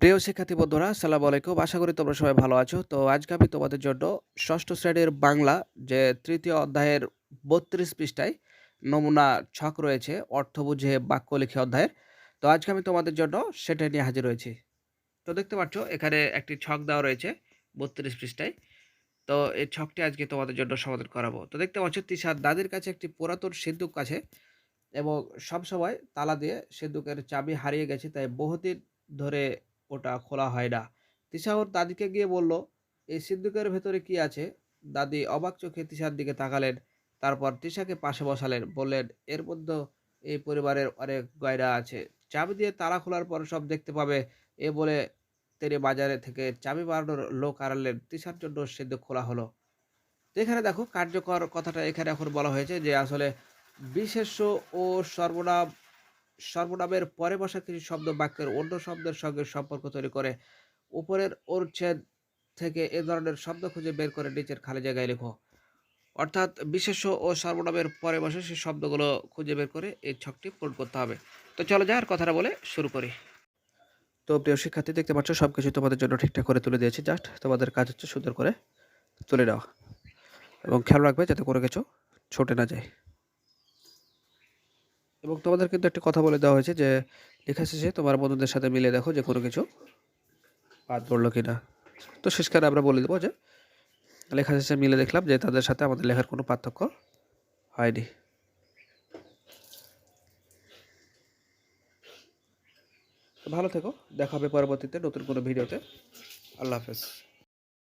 প্রিয় শিক্ষার্থী বন্ধুরা, আসসালামু আলাইকুম। আশা করি তোমরা সবাই ভালো আছো। তো আজকে আমি তোমাদের জন্য ষষ্ঠ শ্রেণির বাংলা যে তৃতীয় অধ্যায়ের বত্রিশ পৃষ্ঠায় নমুনা ছক রয়েছে, অর্থ বুঝে বাক্য লিখে অধ্যায়ের। তো আজকে আমি তোমাদের জন্য সেটা নিয়ে হাজির হয়েছি। তো দেখতে পাচ্ছ, এখানে একটি ছক দেওয়া রয়েছে বত্রিশ পৃষ্ঠায়। তো এই ছকটি আজকে তোমাদের জন্য সমাধান করাবো। তো দেখতে পাচ্ছ, তিশার দাদির কাছে একটি পুরাতন সিন্ধুক আছে এবং সবসময় তালা দিয়ে সিন্ধুকের চাবি হারিয়ে গেছে, তাই বহুদিন ধরে ওটা খোলা হয় না। তিশা ওর দাদিকে গিয়ে বলল, এই সিন্ধুকের ভেতরে কি আছে? দাদি অবাক চোখে তিশার দিকে তাকালেন। তারপর তিশাকে পাশে বসালেন, বললেন, এর মধ্যে এই পরিবারের অনেক গয়না আছে। চাবি দিয়ে তালা খোলার পর সব দেখতে পাবে। এ বলে তিনি বাজারে থেকে চাবি বানানোর লোক আড়ালেন। তিশার জন্য সিন্ধুক খোলা হলো। এখানে দেখো কার্যকর কথাটা এখানে এখন বলা হয়েছে যে আসলে বিশেষ্য ও সর্বনাম সর্বনামের পরে বসা কিছু শব্দ বাক্যের অন্য শব্দের সঙ্গে সম্পর্ক তৈরি করে। উপরের অনুচ্ছেদ থেকে এ ধরনের শব্দ খুঁজে বের করে নিচের খালি জায়গায় লেখো। অর্থাৎ বিশেষ্য ও সর্বনামের পরে বসে সেই শব্দগুলো খুঁজে বের করে এই ছকটি পূরণ করতে হবে। তো চলো যা আর কথাটা বলে শুরু করি। তো প্রিয় শিক্ষার্থী, দেখতে পাচ্ছ সব কিছু তোমাদের জন্য ঠিকঠাক করে তুলে দিয়েছি। জাস্ট তোমাদের কাজ হচ্ছে সুন্দর করে তুলে নেওয়া। এবং খেয়াল রাখবে যাতে কোনো কিছু ছুটে না যায়। এবং তোমাদের কিন্তু একটা কথা বলে দেওয়া হয়েছে যে, লেখা শেষে তোমার বন্ধুদের সাথে মিলে দেখো যে কোনো কিছু বাদ পড়ল কি না তো শেষকালে আমরা বলে দেবো যে, লেখা শেষে মিলে দেখলাম যে তাদের সাথে আমাদের লেখার কোনো পার্থক্য হয়নি। ভালো থেকো, দেখা হবে পরবর্তীতে নতুন কোনো ভিডিওতে। আল্লাহ হাফেজ।